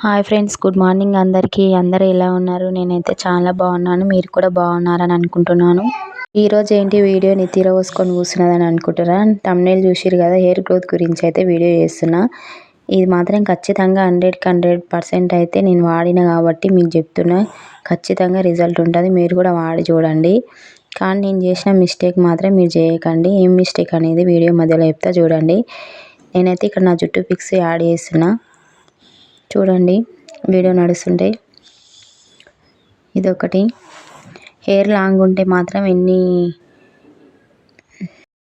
Hi friends good morning అందరికీ. అందరూ ఎలా ఉన్నారు? నేనైతే చాలా బాగున్నాను. మీరు కూడా బాగున్నారని అనుకుంటున్నాను. ఈరోజు ఏంటి వీడియో? నితీర పోసుకొని కూర్చున్నదని అనుకుంటారా తమ్నేల్ చూసిరు కదా హెయిర్ గ్రోత్ గురించి అయితే వీడియో చేస్తున్నా. ఇది మాత్రం ఖచ్చితంగా హండ్రెడ్కి హండ్రెడ్ పర్సెంట్ అయితే నేను వాడిన కాబట్టి మీకు చెప్తున్నా. ఖచ్చితంగా రిజల్ట్ ఉంటుంది. మీరు కూడా వాడి చూడండి. కానీ నేను చేసిన మిస్టేక్ మాత్రం మీరు చేయకండి. ఏం మిస్టేక్ అనేది వీడియో మధ్యలో చెప్తా చూడండి. నేనైతే ఇక్కడ నా జుట్టు పిక్స్ యాడ్ చేస్తున్నా. చూడండి వీడియో నడుస్తుంటే. ఇదొకటి. హెయిర్ లాంగ్ ఉంటే మాత్రం ఎన్ని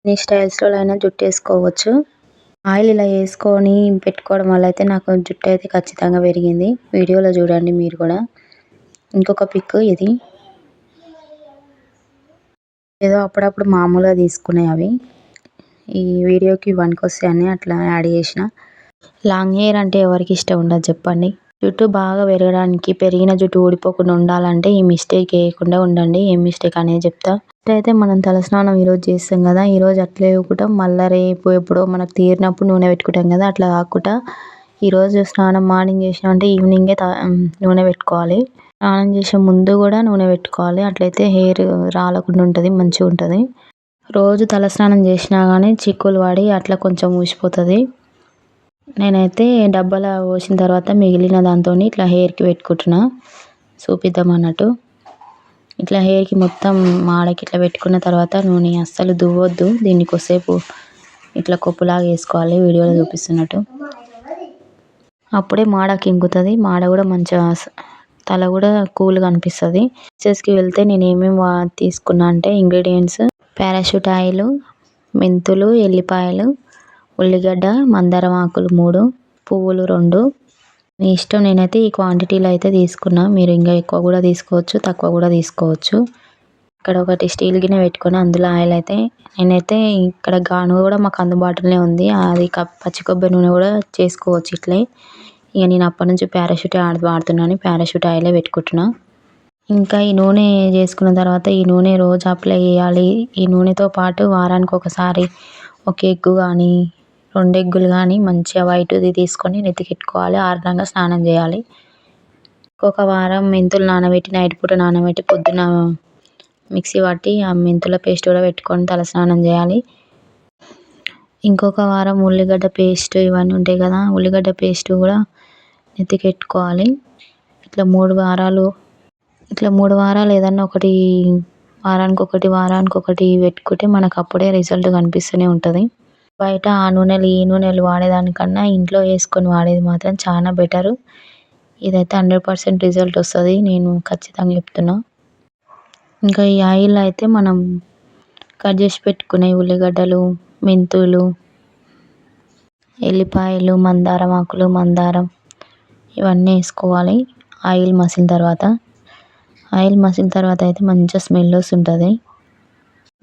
ఎన్ని స్టైల్స్లో అయినా జుట్టు వేసుకోవచ్చు. ఆయిల్ ఇలా వేసుకొని పెట్టుకోవడం వల్ల అయితే నాకు జుట్టు అయితే ఖచ్చితంగా పెరిగింది. వీడియోలో చూడండి మీరు కూడా. ఇంకొక పిక్ ఇది. ఏదో అప్పుడప్పుడు మామూలుగా తీసుకునే అవి. ఈ వీడియోకి వస్తాయని అట్లా యాడ్ చేసిన. లాంగ్ హెయిర్ అంటే ఎవరికి ఇష్టం ఉండదు చెప్పండి. జుట్టు బాగా పెరగడానికి పెరిగిన జుట్టు ఊడిపోకుండా ఉండాలంటే ఈ మిస్టేక్ వేయకుండా ఉండండి. ఏం మిస్టేక్ అనేది చెప్తా. అయితే మనం తలస్నానం ఈరోజు చేస్తాం కదా ఈరోజు అట్లే వేయకుండా మళ్ళీ రేపు ఎప్పుడో మనకు తీరినప్పుడు నూనె పెట్టుకుంటాం కదా అట్లా కాకుండా ఈరోజు స్నానం మార్నింగ్ చేసినాం అంటే ఈవినింగే నూనె పెట్టుకోవాలి. స్నానం చేసే ముందు కూడా నూనె పెట్టుకోవాలి. అట్లయితే హెయిర్ రాలకుండా ఉంటుంది మంచిగా ఉంటుంది. రోజు తలస్నానం చేసినా కానీ చిక్కులు పడి అట్లా కొంచెం ఊసిపోతుంది. నేనైతే డబ్బాలో పోసిన తర్వాత మిగిలిన దాంతో ఇట్లా హెయిర్కి పెట్టుకుంటున్నా. చూపిద్దాం అన్నట్టు. ఇట్లా హెయిర్కి మొత్తం మాడకి ఇట్లా పెట్టుకున్న తర్వాత నూనె అస్సలు దువ్వొద్దు. దీన్ని కొద్దిసేపు ఇట్లా కొప్పులాగా వేసుకోవాలి. వీడియోలో చూపిస్తున్నట్టు. అప్పుడే మాడకి కింగుతుంది. మాడ కూడా మంచిగా తల కూడా కూల్గా అనిపిస్తుంది. పిక్చర్స్కి వెళ్తే నేను ఏమేమి తీసుకున్నా అంటే ఇంగ్రీడియంట్స్ పారాషూట్ ఆయిల్ మెంతులు ఎల్లిపాయలు ఉల్లిగడ్డ మందారం ఆకులు మూడు పువ్వులు రెండు. మీ ఇష్టం నేనైతే ఈ క్వాంటిటీలో అయితే తీసుకున్నా. మీరు ఇంకా ఎక్కువ కూడా తీసుకోవచ్చు తక్కువ కూడా తీసుకోవచ్చు. ఇక్కడ ఒకటి స్టీల్ గిన్నె పెట్టుకొని అందులో ఆయిల్ అయితే నేనైతే ఇక్కడ గాను కూడా మాకు అందుబాటులోనే ఉంది. అది పచ్చి కొబ్బరి నూనె కూడా చేసుకోవచ్చు ఇట్లే. ఇక నేను అప్పటి నుంచి పారాషూట్ వాడుతున్నాను. పారాషూట్ ఆయిలే పెట్టుకుంటున్నా. ఇంకా ఈ నూనె చేసుకున్న తర్వాత ఈ నూనె రోజు అప్లై చేయాలి. ఈ నూనెతో పాటు వారానికి ఒకసారి ఒక ఎగ్గు కానీ రెండు ఎగ్గులు కానీ మంచిగా వైట్ది తీసుకొని నెత్తికెట్టుకోవాలి. ఆరినాక స్నానం చేయాలి. ఒక వారం మెంతులు నానబెట్టి నైట్ పూట నానబెట్టి పొద్దున మిక్సీ పట్టి ఆ మెంతుల పేస్ట్ కూడా పెట్టుకొని తలస్నానం చేయాలి. ఇంకొక వారం ఉల్లిగడ్డ పేస్ట్ ఇవన్నీ ఉంటాయి కదా ఉల్లిగడ్డ పేస్ట్ కూడా నెత్తికెట్టుకోవాలి. ఇట్లా మూడు వారాలు ఇట్లా మూడు వారాలు ఏదన్నా ఒకటి వారానికి ఒకటి వారానికి ఒకటి పెట్టుకుంటే మనకు అప్పుడే రిజల్ట్ కనిపిస్తూనే ఉంటుంది. బయట ఆ నూనెలు ఈ నూనెలు వాడేదానికన్నా ఇంట్లో వేసుకొని వాడేది మాత్రం చాలా బెటరు. ఇదైతే హండ్రెడ్ పర్సెంట్ రిజల్ట్ వస్తుంది నేను ఖచ్చితంగా చెప్తున్నా. ఇంకా ఈ ఆయిల్ అయితే మనం కట్ చేసి పెట్టుకునే ఉల్లిగడ్డలు మెంతులు ఎల్లిపాయలు మందారం ఆకులు మందారం ఇవన్నీ వేసుకోవాలి. ఆయిల్ మసిలిన తర్వాత ఆయిల్ మసిలిన తర్వాత అయితే మంచిగా స్మెల్ వస్తుంటుంది.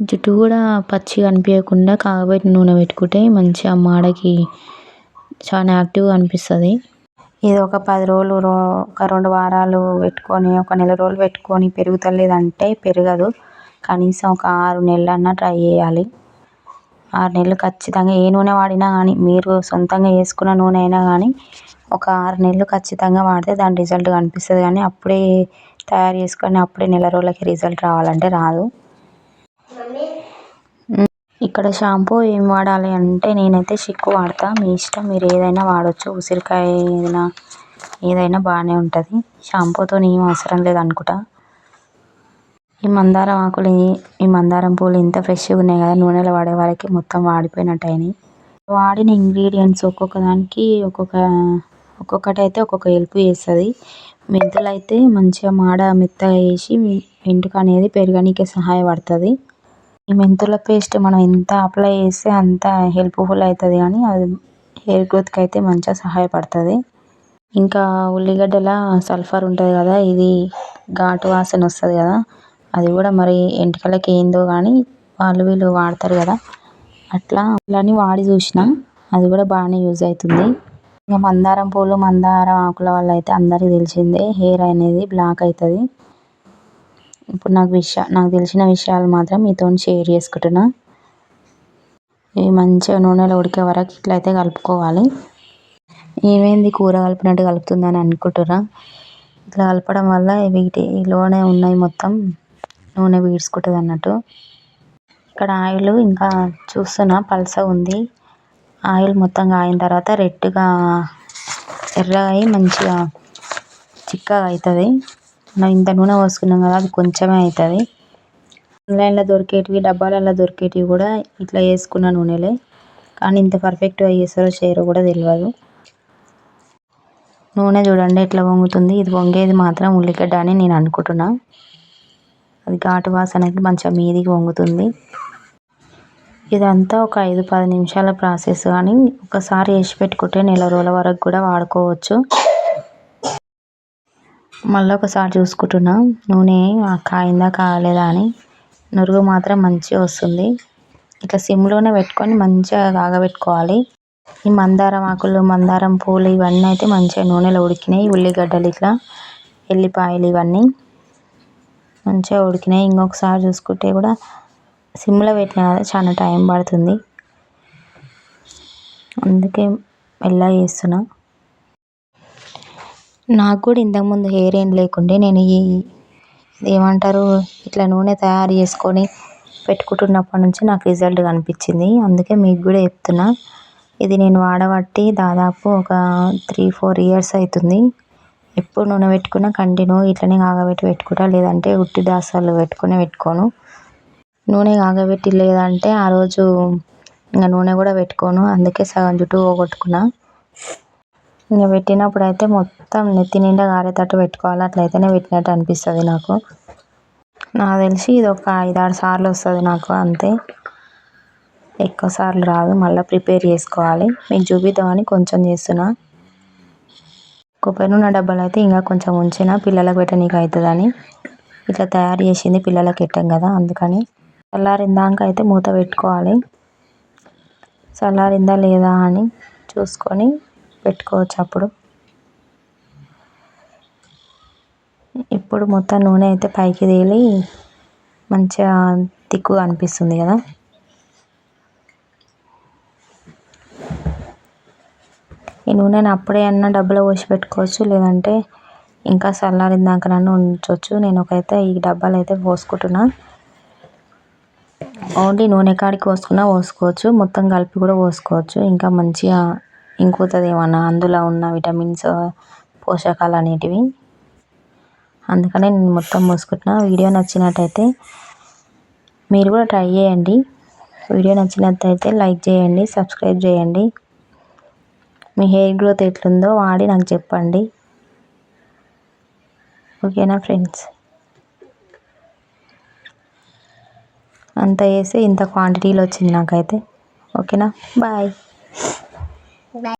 జుట్టు కూడా పచ్చిగా అనిపించకుండా కాగబెట్టిన నూనె పెట్టుకుంటే మంచిగా మాడకి చాలా యాక్టివ్గా అనిపిస్తుంది. ఇది ఒక పది రోజులు రో ఒక రెండు వారాలు పెట్టుకొని ఒక నెల రోజులు పెట్టుకొని పెరుగుతలేదంటే పెరగదు. కనీసం ఒక ఆరు నెలలన్నా ట్రై చేయాలి. ఆరు నెలలు ఖచ్చితంగా ఏ నూనె వాడినా కానీ మీరు సొంతంగా వేసుకున్న నూనె అయినా కానీ ఒక ఆరు నెలలు ఖచ్చితంగా వాడితే దాని రిజల్ట్ కనిపిస్తుంది. కానీ అప్పుడే తయారు చేసుకొని అప్పుడే నెల రోజులకి రిజల్ట్ రావాలంటే రాదు. ఇక్కడ షాంపూ ఏం వాడాలి అంటే నేనైతే చిక్కు వాడతా. మీ ఇష్టం మీరు ఏదైనా వాడచ్చు. ఉసిరికాయ ఏదైనా ఏదైనా బాగానే ఉంటుంది. షాంపూతో ఏం అవసరం లేదనుకుంటా ఈ మందారం ఆకులు ఈ మందారం పూలు ఇంత ఫ్రెష్గా ఉన్నాయి కదా నూనెలో వాడే వారికి మొత్తం వాడిపోయినట్టు అయినాయి వాడిన ఇంగ్రీడియంట్స్ ఒక్కొక్క దానికి ఒక్కొక్క ఒక్కొక్కటి అయితే ఒక్కొక్క హెల్ప్ చేస్తుంది. మెంతులు అయితే మంచిగా మాడ మెత్తగా వేసి వెంట్రుక అనేది పెరగనీకి సహాయపడుతుంది. మెంతుల పేస్ట్ మనం ఎంత అప్లై చేస్తే అంత హెల్ప్ఫుల్ అవుతుంది కానీ అది హెయిర్ గ్రోత్కి అయితే మంచిగా సహాయపడుతుంది. ఇంకా ఉల్లిగడ్డల సల్ఫర్ ఉంటుంది కదా ఇది ఘాటు వాసన వస్తుంది కదా అది కూడా మరి ఎంటికలకి ఏందో కానీ వాళ్ళు వీళ్ళు వాడతారు కదా. అట్లా ఇలాని వాడి చూసిన అది కూడా బాగానే యూజ్ అవుతుంది. ఇంకా మందారం పూలు మందారం ఆకుల వల్ల అయితే అందరికీ తెలిసిందే హెయిర్ అనేది బ్లాక్ అవుతుంది. ఇప్పుడు నాకు విషయ నాకు తెలిసిన విషయాలు మాత్రం మీతో షేర్ చేసుకుంటున్నా. ఇవి మంచిగా నూనెలో ఉడికే వరకు ఇట్లా అయితే కలుపుకోవాలి. ఏమైంది కూర కలిపినట్టు కలుపుతుందని అనుకుంటురా ఇట్లా కలపడం వల్ల వీటిలోనే ఉన్నాయి మొత్తం. నూనె పీల్చుకుంటుంది అన్నట్టు. ఇక్కడ ఆయిల్ ఇంకా చూస్తున్నా పలస ఉంది. ఆయిల్ మొత్తం కాగిన తర్వాత రెడ్గా ఎర్రగా అయి మంచిగా చిక్కగా అవుతుంది. మనం ఇంత నూనె పోసుకున్నాం కదా అది కొంచెమే అవుతుంది ఆన్లైన్లో దొరికేటివి డబ్బాలలో దొరికేటివి కూడా ఇట్లా వేసుకున్న నూనెలే. కానీ ఇంత పర్ఫెక్ట్గా చేస్తారో చేయరో కూడా తెలియదు నూనె చూడండి ఎట్లా వంగుతుంది. ఇది వంగేది మాత్రం ఉల్లిగడ్డ అని నేను అనుకుంటున్నా. అది ఘాటు వాసనకి మంచిగా మీదికి వంగుతుంది. ఇదంతా ఒక ఐదు పది నిమిషాల ప్రాసెస్ కానీ ఒకసారి వేసి పెట్టుకుంటే నెల రోజుల వరకు కూడా వాడుకోవచ్చు. మళ్ళీ ఒకసారి చూసుకుంటున్నా. నూనె కాయిందా కాలేదా అని. నురుగు మాత్రం మంచిగా వస్తుంది. ఇట్లా సిమ్లోనే పెట్టుకొని మంచిగా కాగబెట్టుకోవాలి. ఈ మందారం ఆకులు మందారం పూలు ఇవన్నీ అయితే మంచిగా నూనెలో ఉడికినాయి. ఉల్లిగడ్డలు ఇట్లా ఎల్లిపాయలు ఇవన్నీ మంచిగా ఉడికినాయి. ఇంకొకసారి చూసుకుంటే కూడా సిమ్లో పెట్టినా కదా చాలా టైం పడుతుంది. అందుకే మెల్లగా చేస్తున్నా. నాకు కూడా ఇంతకుముందు హెయిర్ ఏం లేకుండే నేను ఈ ఏమంటారు ఇట్లా నూనె తయారు చేసుకొని పెట్టుకుంటున్నప్పటి నుంచి నాకు రిజల్ట్ కనిపించింది. అందుకే మీకు కూడా చెప్తున్నా. ఇది నేను వాడబట్టి దాదాపు ఒక త్రీ ఫోర్ ఇయర్స్ అవుతుంది. ఎప్పుడు నూనె పెట్టుకున్నా కంటిన్యూ ఇట్లనే కాగబెట్టి పెట్టుకుంటా. లేదంటే ఉట్టి దాసాలు పెట్టుకుని పెట్టుకోను. నూనె కాగబెట్టి లేదంటే ఆ రోజు ఇంకా నూనె కూడా పెట్టుకోను. అందుకే సగం జుట్టు పోగొట్టుకున్నా. ఇంకా పెట్టినప్పుడు అయితే మొత్తం నెత్తి నిండా కారేటట్టు పెట్టుకోవాలి. అట్లయితేనే పెట్టినట్టు అనిపిస్తుంది నాకు. నాకు తెలిసి ఇది ఒక ఐదు ఆరు సార్లు వస్తుంది నాకు అంతే. ఎక్కువ సార్లు రాదు. మళ్ళీ ప్రిపేర్ చేసుకోవాలి. మీకు చూపిద్దామని కొంచెం చేస్తున్నా. కొబ్బరి నూనె డబ్బాలు అయితే ఇంకా కొంచెం ఉంచిన పిల్లలకు పెట్టనీకి అవుతుందని ఇట్లా తయారు చేసింది పిల్లలకి పెట్టాం కదా అందుకని. చల్లారిందాక అయితే మూత పెట్టుకోవాలి. చల్లారిందా లేదా అని చూసుకొని పెట్టుకోవచ్చు అప్పుడు. ఇప్పుడు మొత్తం నూనె అయితే పైకి తేలి మంచిగా తిక్కుగా అనిపిస్తుంది కదా. ఈ నూనెను అప్పుడే అన్న డబ్బాలో పోసి పెట్టుకోవచ్చు లేదంటే ఇంకా చల్లారిందాకనన్నా ఉంచవచ్చు నేను ఒకైతే ఈ డబ్బాలు అయితే పోసుకుంటున్నా. ఓన్లీ నూనె కాడికి పోసుకున్నా పోసుకోవచ్చు మొత్తం కలిపి కూడా పోసుకోవచ్చు. ఇంకా మంచిగా ఇంకుతుంది ఏమన్నా? అందులో ఉన్న విటమిన్స్ పోషకాలు అనేటివి అందుకనే నేను మొత్తం మూసుకుంటున్న. వీడియో నచ్చినట్టయితే మీరు కూడా ట్రై చేయండి. వీడియో నచ్చినట్టయితే లైక్ చేయండి సబ్స్క్రైబ్ చేయండి. మీ హెయిర్ గ్రోత్ ఎట్లుందో వాడి నాకు చెప్పండి. ఓకేనా ఫ్రెండ్స్? అంత వేసి ఇంత క్వాంటిటీలో వచ్చింది నాకైతే. ఓకేనా? బాయ్.